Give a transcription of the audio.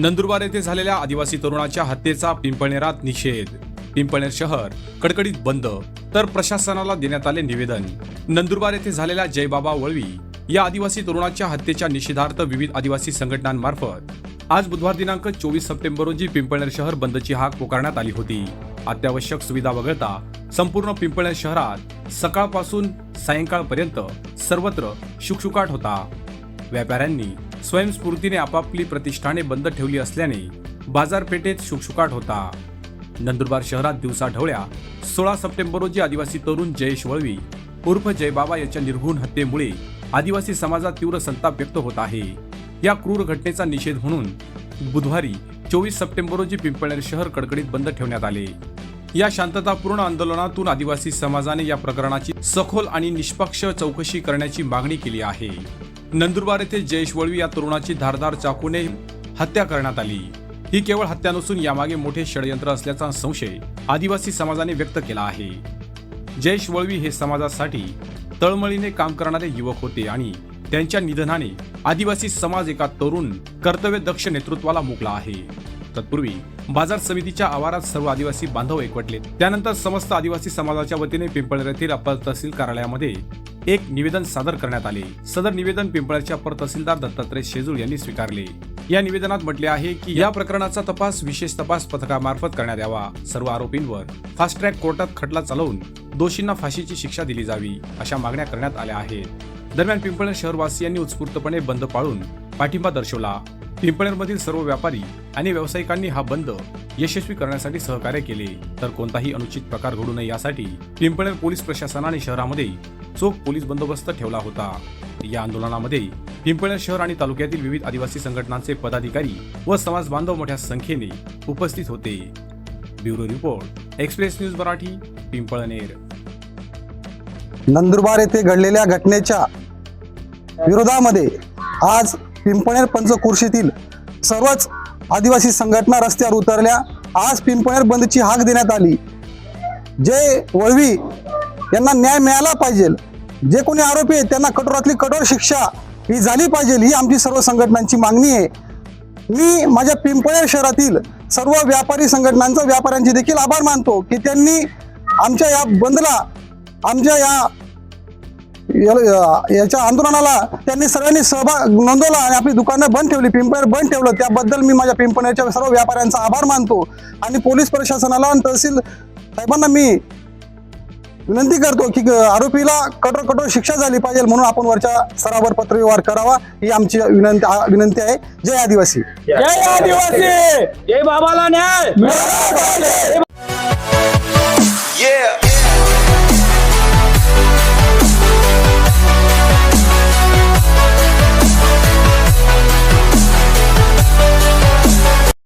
नंदुरबार येथे झालेल्या आदिवासी तरुणाच्या हत्येचा पिंपळनेरात निषेध. पिंपळनेर शहर कडकडीत बंद तर प्रशासनाला देण्यात आले निवेदन. नंदुरबार येथे झालेल्या जयबाबा वळवी या आदिवासी तरुणाच्या हत्येच्या निषेधार्थ विविध आदिवासी संघटनांमार्फत आज बुधवार दिनांक चोवीस सप्टेंबर रोजी पिंपळनेर शहर बंदची हाक पुकारण्यात आली होती. अत्यावश्यक सुविधा वगळता संपूर्ण पिंपळनेर शहरात सकाळपासून सायंकाळपर्यंत सर्वत्र शुकशुकाट होता. व्यापाऱ्यांनी स्वयंस्फूर्तीने आपापली प्रतिष्ठाने बंद ठेवली असल्याने बाजारपेठेत शुकशुकाट होता. नंदुरबार शहरात दिवसा ढवळ्या सोळा सप्टेंबर रोजी आदिवासी तरुण जयेश वळवी उर्फ जयबाबा याच्या निर्घुण हत्येमुळे आदिवासी समाजात तीव्र संताप व्यक्त होत आहे. या क्रूर घटनेचा निषेध म्हणून बुधवारी चोवीस सप्टेंबर रोजी पिंपळनेर शहर कडकडीत बंद ठेवण्यात आले. या शांततापूर्ण आंदोलनातून आदिवासी समाजाने या प्रकरणाची सखोल आणि निष्पक्ष चौकशी करण्याची मागणी केली आहे. नंदुरबार येथे जयेश वळवी या तरुणाची धारदार चाकूने हत्या करण्यात आली. ही केवळ हत्या नसून यामागे मोठे षडयंत्र असल्याचा संशय आदिवासी समाजाने व्यक्त केला आहे. जयेश वळवी हे समाजासाठी तळमळीने काम करणारे युवक होते आणि त्यांच्या निधनाने आदिवासी समाज एका तरुण कर्तव्य दक्ष नेतृत्वाला मुकला आहे. तत्पूर्वी बाजार समितीच्या आवारात सर्व आदिवासी बांधव एकवटले. त्यानंतर समस्त आदिवासी समाजाच्या वतीने पिंपळनेर येथील अपर तहसील कार्यालयामध्ये एक निवेदन सादर करण्यात आले. सदर निवेदन पिंपळाच्या अपर तहसीलदार दत्तात्रय शेजूळ यांनी स्वीकारले. या निवेदनात म्हटले आहे की या प्रकरणाचा तपास विशेष तपास पथकामार्फत करण्यात यावा. सर्व आरोपींवर फास्ट ट्रॅक कोर्टात खटला चालवून दोषींना फाशीची शिक्षा दिली जावी अशा मागण्या करण्यात आल्या आहेत. दरम्यान पिंपळ शहरवासियांनी उत्स्फूर्तपणे बंद पाळून पाठिंबा दर्शवला. पिंपळनेरमधील सर्व व्यापारी आणि व्यावसायिकांनी हा बंद यशस्वी करण्यासाठी सहकार्य केले. तर कोणताही अनुचित प्रकार घडू नये यासाठी पिंपळनेर पोलीस प्रशासनाने शहरामध्ये चोख पोलीस बंदोबस्त ठेवला होता. या आंदोलनामध्ये पिंपळनेर शहर आणि तालुक्यातील विविध आदिवासी संघटनांचे पदाधिकारी व समाज बांधव मोठ्या संख्येने उपस्थित होते. Bureau report express news Marathi Pimpalner Nandurbar येथे घडलेल्या घटनेच्या विरोधामध्ये आज पिंपणेर पंचकुर्शीतील सर्वच आदिवासी संघटना रस्त्यावर उतरल्या. आज पिंपणेर बंदची हाक देण्यात आली. जे वळवी यांना न्याय मिळाला पाहिजे जे कोणी आरोपी आहेत त्यांना कठोरातली कठोर शिक्षा ही झाली पाहिजे ही आमची सर्व संघटनांची मागणी आहे. मी माझ्या पिंपळेर शहरातील सर्व व्यापारी संघटनांचा व्यापाऱ्यांचे देखील आभार मानतो की त्यांनी आमच्या या बंदला आमच्या या- याच्या आंदोलनाला त्यांनी सर्वांनी सहभाग नोंदवला आणि आपली दुकानं बंद ठेवली. पिंपळनेर बंद ठेवलं. त्याबद्दल मी माझ्या पिंपळनेरच्या सर्व व्यापाऱ्यांचा आभार मानतो. आणि पोलीस प्रशासनाला आणि तहसील साहेबांना मी विनंती करतो की आरोपीला कठोर कठोर शिक्षा झाली पाहिजे म्हणून आपण वरच्या स्तरावर पत्रव्यवहार करावा. ही आमची विनंती विनंती आहे. जय आदिवासी. जय आदिवासी! जय बाबाला न्याय!